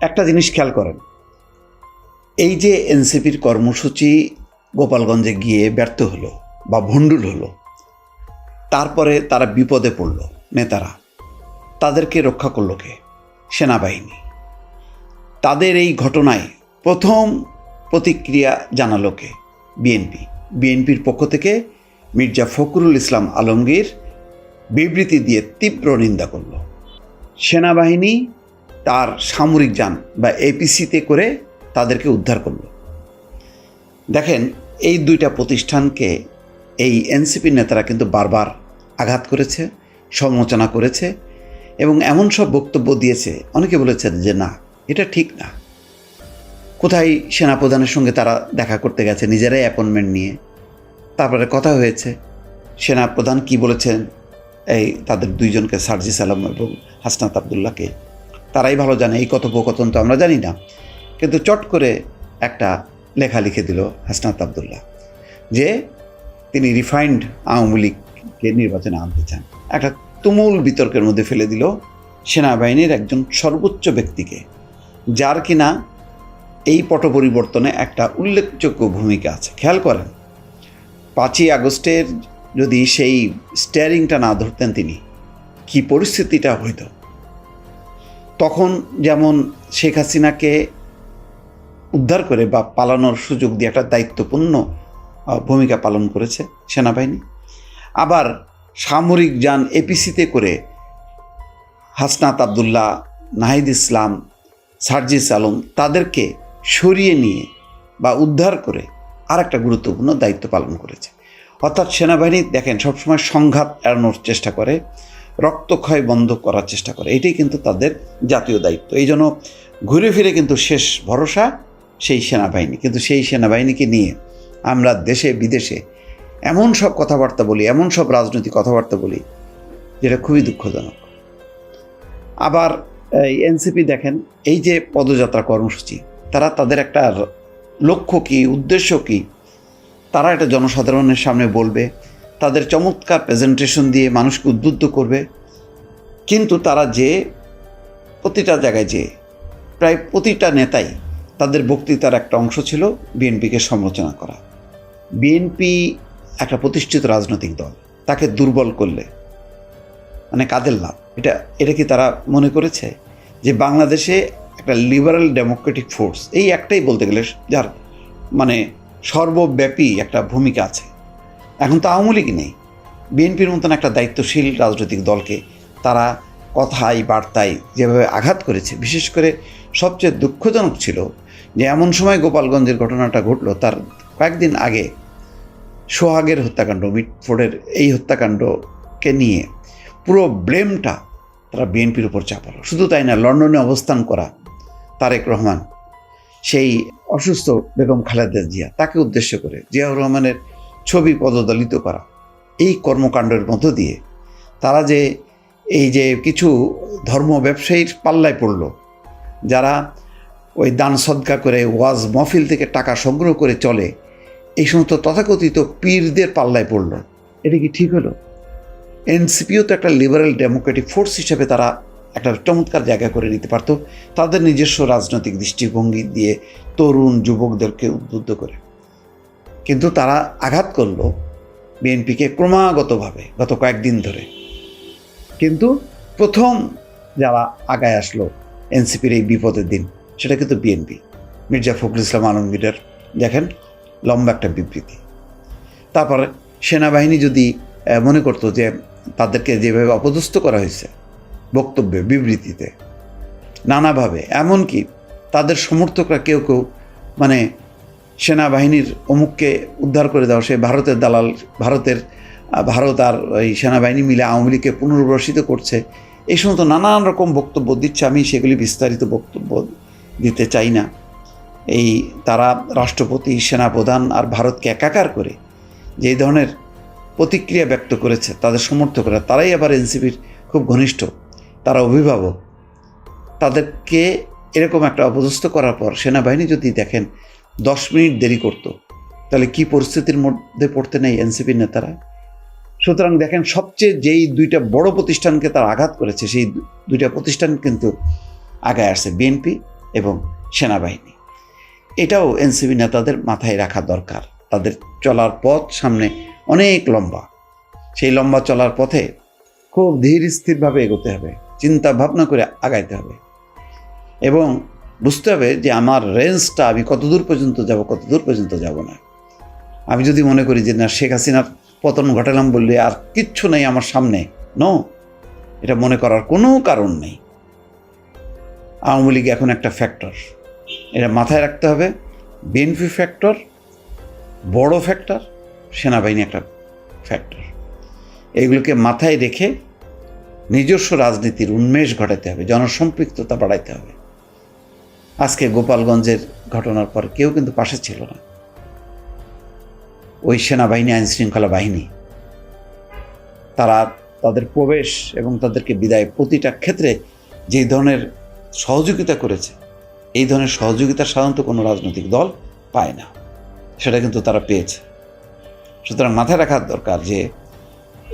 একটা জিনিস খেয়াল করেন। এই যে এনসিপির কর্মসূচি গোপালগঞ্জে গিয়ে ব্যর্থ হলো বা ভণ্ডুল হলো, তারপরে তারা বিপদে পড়ল নেতারা। তাদেরকে রক্ষা করল কে? সেনাবাহিনী। তাদের এই ঘটনায় প্রথম প্রতিক্রিয়া জানালো কে? বিএনপি। বিএনপির পক্ষ থেকে মির্জা ফখরুল ইসলাম আলমগীর বিবৃতি দিয়ে তীব্র নিন্দা করল। সেনাবাহিনী তার সামরিক যান বা এপিসিতে করে তাদেরকে উদ্ধার করল। দেখেন, এই দুইটা প্রতিষ্ঠানকে এই এনসিপি নেতারা কিন্তু বারবার আঘাত করেছে, সমালোচনা করেছে এবং এমন সব বক্তব্য দিয়েছে। অনেকে বলেছেন যে, না, এটা ঠিক না। কোথায় সেনাপ্রধানের সঙ্গে তারা দেখা করতে গেছে? নিজেরাই অ্যাপয়েন্টমেন্ট নিয়ে। তারপরে কথা হয়েছে, সেনাপ্রধান কি বলেছেন? এই তাদের দুইজনকে সার্জিস আলম এবং হাসনাত আবদুল্লাহকে তারাই ভালো জানে, এই কথোপকথন তো আমরা জানি না। কিন্তু চট করে একটা লেখা লিখে দিল হাসনাত আবদুল্লাহ, যে তিনি রিফাইন্ড আওয়ামী লীগকে নির্বাচনে আনতে চান। একটা তুমুল বিতর্কের মধ্যে ফেলে দিল সেনাবাহিনীর একজন সর্বোচ্চ ব্যক্তিকে, যার কিনা এই পট পরিবর্তনে একটা উল্লেখযোগ্য ভূমিকা আছে। খেয়াল করেন, পাঁচই আগস্টের যদি সেই স্টিয়ারিংটা না ধরতেন তিনি, কি পরিস্থিতিটা হইত? তখন যেমন শেখ হাসিনাকে উদ্ধার করে বা পালানোর সুযোগ দিয়ে একটা দায়িত্বপূর্ণ ভূমিকা পালন করেছে সেনাবাহিনী। আবার সামরিক যান এপিসিতে করে হাসনাত আবদুল্লাহ, নাহিদ ইসলাম, সার্জিস আলম তাদেরকে সরিয়ে নিয়ে বা উদ্ধার করে আর একটা গুরুত্বপূর্ণ দায়িত্ব পালন করেছে। অর্থাৎ সেনাবাহিনী দেখেন সবসময় সংঘাত এড়ানোর চেষ্টা করে। রক্তক্ষয় বন্ধ করার চেষ্টা করে। এটাই কিন্তু তাদের জাতীয় দায়িত্ব। এই জন্য ঘুরে ফিরে কিন্তু শেষ ভরসা সেই সেনাবাহিনী। কিন্তু সেই সেনাবাহিনীকে নিয়ে আমরা দেশে, বিদেশে এমন সব কথাবার্তা বলি, এমন সব রাজনৈতিক কথাবার্তা বলি, যেটা খুবই দুঃখজনক। আবার এই এনসিপি দেখেন, এই যে পদযাত্রা কর্মসূচি, তারা তাদের একটা লক্ষ্য কী, উদ্দেশ্য কী, তারা এটা জনসাধারণের সামনে বলবে তাদের চমৎকার প্রেজেন্টেশন দিয়ে মানুষকে উদ্বুদ্ধ করবে। কিন্তু তারা যে প্রতিটা জায়গায় যে প্রায় প্রতিটা নেতাই তাদের বক্তৃতার একটা অংশ ছিল বিএনপিকে সমালোচনা করা। বিএনপি একটা প্রতিষ্ঠিত রাজনৈতিক দল, তাকে দুর্বল করলে। মানে কাদের লাভ? এটা এটা কি তারা মনে করেছে? যে বাংলাদেশে একটা লিবারাল ডেমোক্রেটিক ফোর্স এই একটাই বলতে গেলে যার মানে সর্বব্যাপী একটা ভূমিকা আছে। এখন তো আওয়ামী লীগ নেই। বিএনপির মতন একটা দায়িত্বশীল রাজনৈতিক দলকে তারা কথায়, বার্তায় যেভাবে আঘাত করেছে, বিশেষ করে সবচেয়ে দুঃখজনক ছিল যে এমন সময় গোপালগঞ্জের ঘটনাটা ঘটলো, তার কয়েকদিন আগে সোহাগের হত্যাকাণ্ড, মিটফোর্ডের এই হত্যাকাণ্ডকে নিয়ে পুরো ব্লেমটা তারা বিএনপির উপর চাপালো। শুধু তাই না, লন্ডনে অবস্থান করা তারেক রহমান, সেই অসুস্থ বেগম খালেদা জিয়া, তাকে উদ্দেশ্য করে জিয়াউর রহমানের ছবি পদদলিত করা। এই কর্মকাণ্ডের মধ্য দিয়ে তারা যে এই যে কিছু ধর্ম ব্যবসায়ীর পাল্লায় পড়ল, যারা ওই দান সদকা করে ওয়াজ মহফিল থেকে টাকা সংগ্রহ করে চলে, এই সমস্ত তথাকথিত পীরদের পাল্লায় পড়ল। এটা কি ঠিক হলো? এনসিপিও তো একটা লিবারেল ডেমোক্রেটিক ফোর্স হিসেবে তারা একটা চমৎকার জায়গা করে নিতে পারতো, তাদের নিজস্ব রাজনৈতিক দৃষ্টিভঙ্গি দিয়ে তরুণ যুবকদেরকে উদ্বুদ্ধ করে। কিন্তু তারা আঘাত করল বিএনপিকে ক্রমাগতভাবে গত কয়েকদিন ধরে। কিন্তু প্রথম যারা আগায় আসলো এনসিপির এই বিপদের দিন, সেটা কিন্তু বিএনপি। মির্জা ফখরুল ইসলাম আলমগীরের, দেখেন, লম্বা একটা বিবৃতি। তারপরে সেনাবাহিনী যদি মনে করতো যে তাদেরকে যেভাবে অপদস্থ করা হয়েছে বক্তব্যে বিবৃতিতে, নানাভাবে, এমনকি তাদের সমর্থকরা কেউ কেউ মানে সেনাবাহিনীর অমুককে উদ্ধার করে দেওয়া, সে ভারতের দালাল, ভারতের ভারত আর এই সেনাবাহিনী মিলে আওয়ামী লীগকে পুনর্বাসিত করছে। এই সমস্ত নানান রকম বক্তব্য দিচ্ছে, আমি সেগুলি বিস্তারিত বক্তব্য দিতে চাই না। এই তারা রাষ্ট্রপতি, সেনাপ্রধান আর ভারতকে একাকার করে যে এই ধরনের প্রতিক্রিয়া ব্যক্ত করেছে, তাদের সমর্থকরা, তারাই আবার এনসিপির খুব ঘনিষ্ঠ, তারা অভিভাবক। তাদেরকে এরকম একটা অপদস্থ করার পর সেনাবাহিনী যদি দেখেন দশ মিনিট দেরি করতো। তাহলে কি পরিস্থিতির মধ্যে পড়তে নেই এনসিপির নেতারা? সুতরাং দেখেন, সবচেয়ে যেই দুইটা বড় প্রতিষ্ঠানকে তারা আঘাত করেছে, সেই দুইটা প্রতিষ্ঠান কিন্তু আগায় আসছে, বিএনপি এবং সেনাবাহিনী। এটাও এনসিবি নেতাদের মাথায় রাখা দরকার। তাদের চলার পথ সামনে অনেক লম্বা। সেই লম্বা চলার পথে খুব ধীর স্থিরভাবে এগোতে হবে, চিন্তা ভাবনা করে আগাইতে হবে। এবং বুঝতে হবে যে আমার রেঞ্জটা আমি কতদূর পর্যন্ত যাব, কতদূর পর্যন্ত যাব না। আমি যদি মনে করি যে না, শেখ হাসিনার পতন ঘটালাম বললে আর কিচ্ছু নেই আমার সামনে ন এটা মনে করার কোনো কারণ নেই। আওয়ামী লীগ এখন একটা ফ্যাক্টর এটা মাথায় রাখতে হবে। বিএনপি ফ্যাক্টর বড় ফ্যাক্টর সেনাবাহিনী একটা ফ্যাক্টর এইগুলোকে মাথায় রেখে নিজস্ব রাজনীতির উন্মেষ ঘটাতে হবে, জনসম্পৃক্ততা বাড়াইতে হবে। আজকে গোপালগঞ্জের ঘটনার পর কেউ কিন্তু পাশে ছিল না। ওই সেনাবাহিনী আইন শৃঙ্খলা বাহিনী, তারা তাদের প্রবেশ এবং তাদেরকে বিদায় প্রতিটা ক্ষেত্রে যেই ধরনের সহযোগিতা করেছে, এই ধরনের সহযোগিতা সাধারণত কোনো রাজনৈতিক দল পায় না। সেটা কিন্তু তারা পেয়েছে। সুতরাং মাথায় রাখা দরকার যে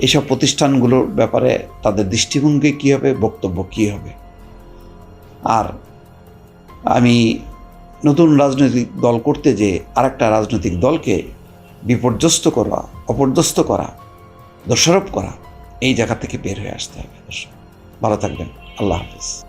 এইসব প্রতিষ্ঠানগুলোর ব্যাপারে তাদের দৃষ্টিভঙ্গি কী হবে, বক্তব্য কী হবে? আর আমি নতুন রাজনৈতিক দল করতে যে আরেকটা রাজনৈতিক দলকে বিপর্যস্ত করা, অপর্যস্ত করা, দোষারোপ করা, এই জায়গা থেকে বের হয়ে আসতে হবে। দর্শক, ভালো থাকবেন। আল্লাহ হাফিজ।